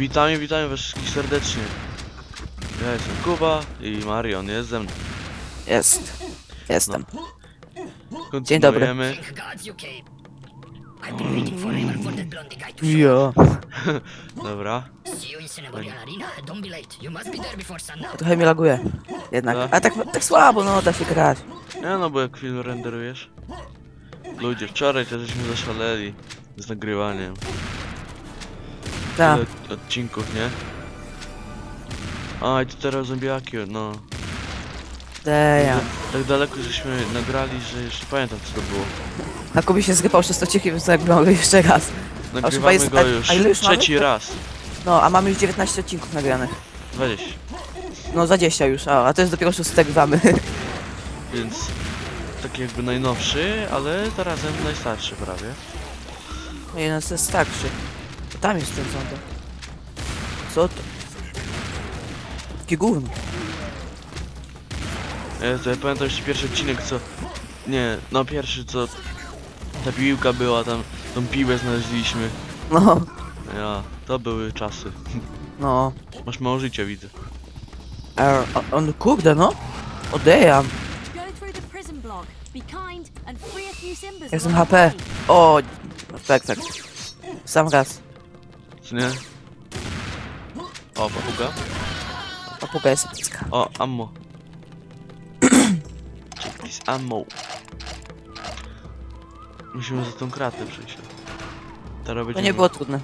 Witamy, witamy was wszystkich serdecznie. Ja jestem Kuba i Marion jest ze mną. Jest. Jestem. No. Dzień dobry. Jo. Dobra. Trochę mnie laguje. Jednak. No. A tak, tak słabo, no da się grać. Nie no, bo jak film renderujesz. Ludzie, wczoraj to żeśmy zaszaleli z nagrywaniem. Tak. Tyle odcinków, nie? A, i to teraz zombiaki, no. Deja. Tak daleko żeśmy nagrali, że nie pamiętam co to było. A Kubi się zrypał przez to ciechy, więc nagrywamy go jeszcze raz. Nagrywamy jest- go a- już a ile już mamy? trzeci raz. No, a mamy już 19 odcinków nagranych. 20. No, 20 już, a, a to jest dopiero szósty nagrywamy. Więc taki jakby najnowszy, ale zarazem najstarszy prawie. No, jeden jest starszy. Tam jest ten zombie. Co to? Taki gówno. Jezu, ja pamiętam jeszcze pierwszy odcinek co... Nie, no pierwszy co... Ta piłka była tam, tą piłę znaleźliśmy. No, Ja, to były czasy. no. Masz mało życia widzę. E, o- on, kurde, no. Odejam. Go through the prison block. Be kind and free a few Simbas. Jestem along the HP. way. O, tak, tak. Sam raz. Nie? O, papuga. Papuga jest bliska. O, ammo. This ammo. Musimy za tą kratę przejść. Teraz To nie było trudne.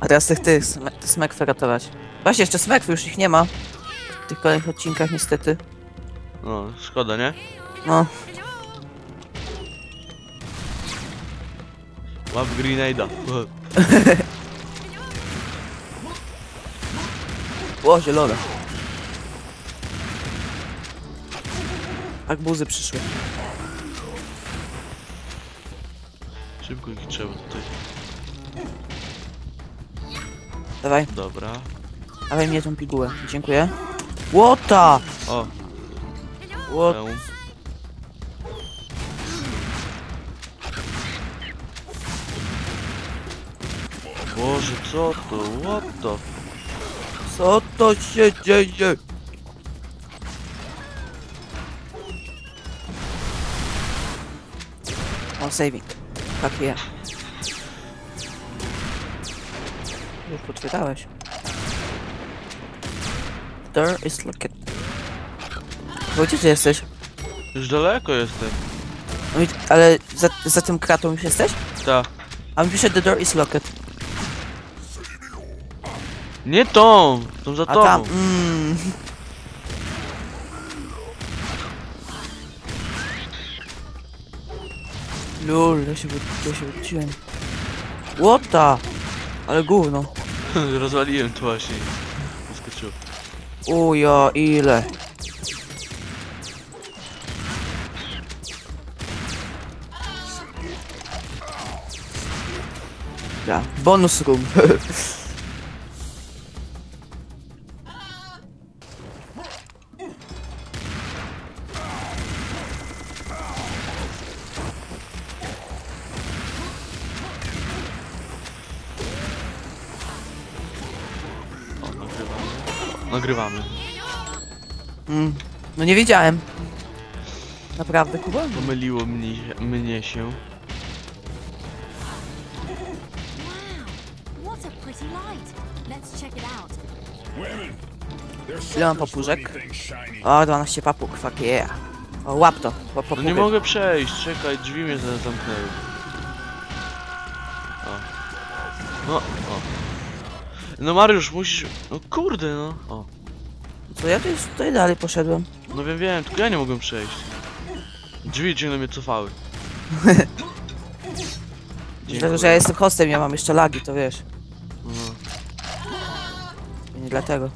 A teraz tych, tych sme- te smekwy ratować. Właśnie, jeszcze smekwy, już ich nie ma. W tych kolejnych odcinkach niestety. No, szkoda, nie? No, Łap grenada. o, zielone. Arbuzy przyszły. Szybko ich trzeba tutaj. Dawaj, Dobra. dawaj mnie tą pigułę. Dziękuję. Łota! O, Łot... hełm. Boże, co to? What the? Co to się dzieje? O, saving. Tak je. Już potwierdzałeś. There is locket. Bo gdzie ty jesteś? Już daleko jestem. No i- Ale za, za tym kratą już jesteś? Ta. A mi pisze the door is locked. Nie tą! Tą za A tobą. tam, mm. Lol, ja się, wy- ja się wróciłem. Łota! Ale gówno. Rozwaliłem to właśnie. Wyskoczyło. Uja, ile? Ja, bonus room. Nagrywamy. Mm, no nie wiedziałem. Naprawdę, Kuba? Pomyliło mnie, mnie się. Wow, what a pretty light. Let's check it out. Ile mam papużek? O, 12 papug, fuck yeah. O, łap to, łap No nie mogę przejść, czekaj, drzwi mnie za- zamknęły. O. No, o. No Mariusz, musisz... No kurde, no. O. Co ja tu już tutaj dalej poszedłem? No wiem, wiem, tylko ja nie mogłem przejść. Drzwi ciągle mnie cofały. Dlatego, że ja jestem hostem, ja mam jeszcze lagi, to wiesz. No. Nie dlatego.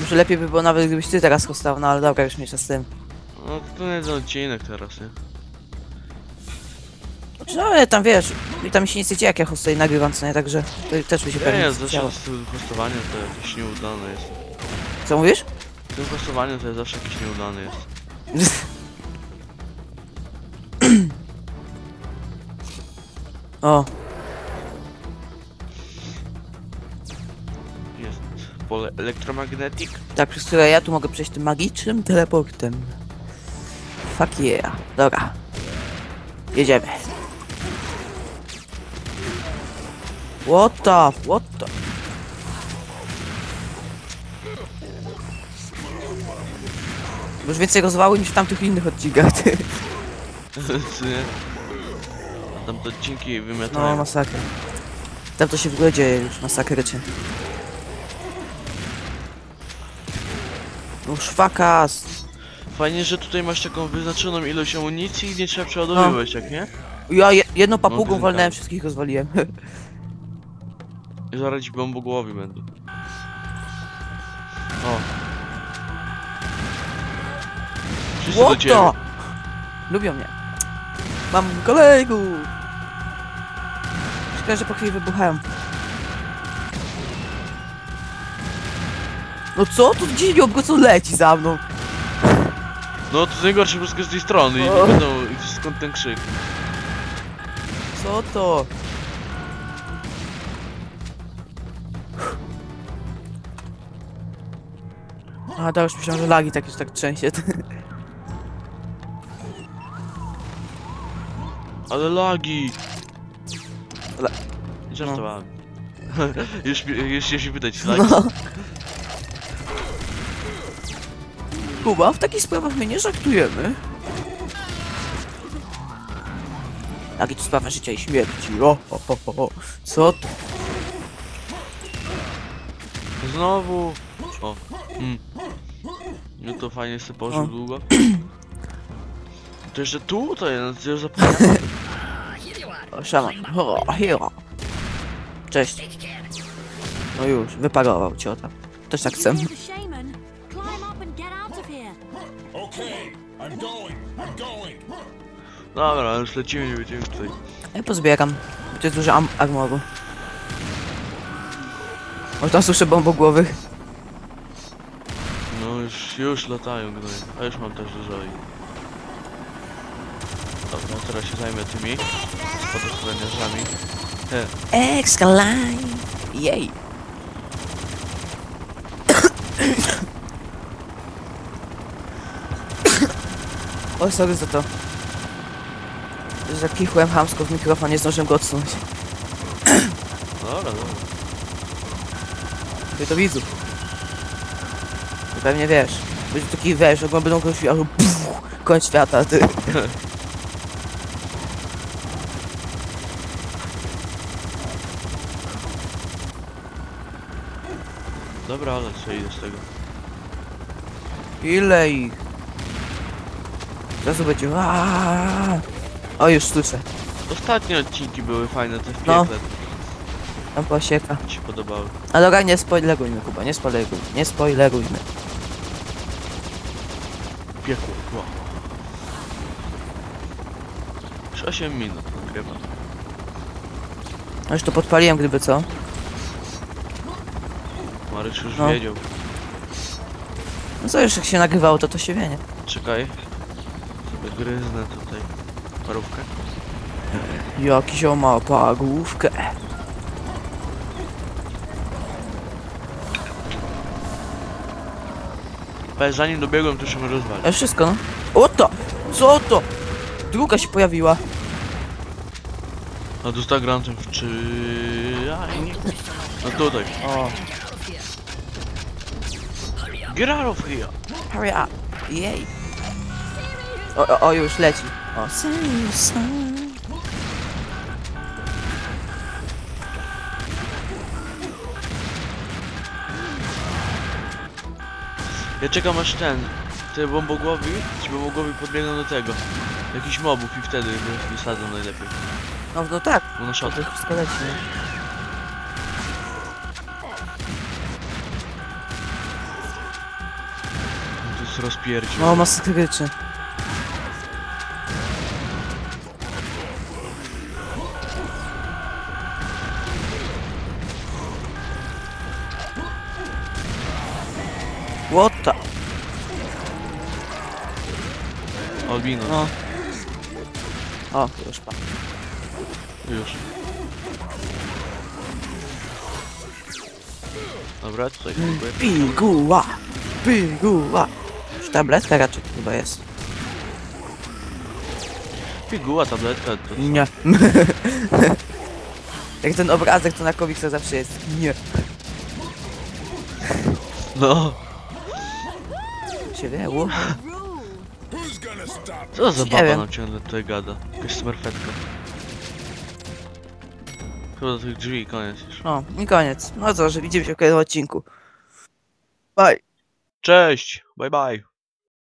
Może lepiej by było nawet gdybyś ty teraz hostał, no ale dobra, już mniejsza z tym. No to nie jest odcinek teraz, nie? No ale tam wiesz, i tam się nic nie dzieje jak ja hostuję i nagrywam, co nie, także to też by się Nie, pewnie nie, nie zawsze z tym hostowaniem to jakieś nieudane jest. Co mówisz? Z tym hostowaniem to jest zawsze jakiś nieudany jest. O, Jest pole elektromagnetic. tak, przez które ja tu mogę przejść tym magicznym teleportem. Fuck yeah. Dobra. Jedziemy. What the, what the? Już więcej rozwały niż w tamtych innych odcinkach, ty. Tam to odcinki No, wymiatają. masakra. Tam to się w ogóle dzieje już, masakrycznie. No szwakas! Fajnie, że tutaj masz taką wyznaczoną ilość amunicji i nie trzeba przeładowywać, jak nie? Ja je, jedną papugą No, walnąłem, tak. wszystkich rozwaliłem. I zaraz ci bombogłowi będą. O. Wszyscy do ciebie. the? Lubią mnie. Mam kolegów! Szkoda, że po chwili wybuchają. No co? Tu gdzieś nie obgocą leci za mną. No to jest najgorsze, bo z każdej strony i O. nie wiadomo i skąd ten krzyk. Co to? A, to już myślałem, że lagi tak już tak trzęsie. Ale lagi! La- Żartowałem. już, już, już się pytać, lagi? No. Kuba, w takich sprawach my nie żartujemy. Lagi to sprawa życia i śmierci. O, o, o, o. Co to? Znowu! O. Mm. No to fajnie sobie pożył O. długo. To jeszcze tutaj, no to ja zapomniałem. O, szaman. O, hero. Cześć. No już, wyparował ciota. Też tak chcę. Near the shaman. Climb up and get out of here. Okay, I'm going. I'm going. Dobra, już lecimy, nie będziemy tutaj. Ja pozbieram. Tu jest dużo am- armoru. O, tam słyszę bombogłowych. No już, już latają gnoje. A już mam też dużo i... Dobra, teraz się zajmę tymi spadochroniarzami. Line! Jej! O, sorry za to. Zakichłem hamsko w mikrofon, nie zdążyłem go odsunąć. dobra, dobra. Ty to widzów. Pewnie wiesz. Będzie taki wiesz, jak będą kogoś albo końc świata, ty. Dobra, ale co idę z tego. Ile ich? Zaraz będzie. Aaaa! O, już słyszę. Ostatnie odcinki były fajne, te w No. piekle. Tam posieka. Mi się podobały. A dobra, nie spoilerujmy, Kuba, nie spoilerujmy, nie spoilerujmy. Piekło, wow. Już 8 minut nagrywam. No już to podpaliłem, gdyby co. Maryś już No. wiedział. No co już jak się nagrywało, to to się wie, nie? Czekaj. Sobie gryznę tutaj parówkę. Jakiś on ma pagłówkę. Ale zanim dobiegłem, to już ją rozwalić. Ale wszystko, no. O to! Co to? Druga się pojawiła. A dostała grantem w czy... Aj, nie. No tutaj. O, Get out of here! hurry up. Jej. O, o, o już leci. O, serious Ja czekam aż ten, te bombogłowi, ci bombogłowi podbiegną do tego. Jakichś mobów i wtedy wy- wysadzą najlepiej. No, no tak, Bo na to shot. już wszystko leci, nie? To jest rozpierdził. No, masakrycznie. What the? Albino. No. O, już pan. Już. Dobra, tutaj próbuję. Piguła! Piguła! Czy tabletka raczej chyba jest? Piguła, tabletka, to co? Nie. Jak ten obrazek to na komiksach zawsze jest. Nie. No, Się. Rule. co za baba nam ciągle tutaj gada? Jakaś smerfetka. Chyba do tych drzwi, koniec już. No i koniec. No co, że widzimy się w kolejnym odcinku. Bye. Cześć, bye bye.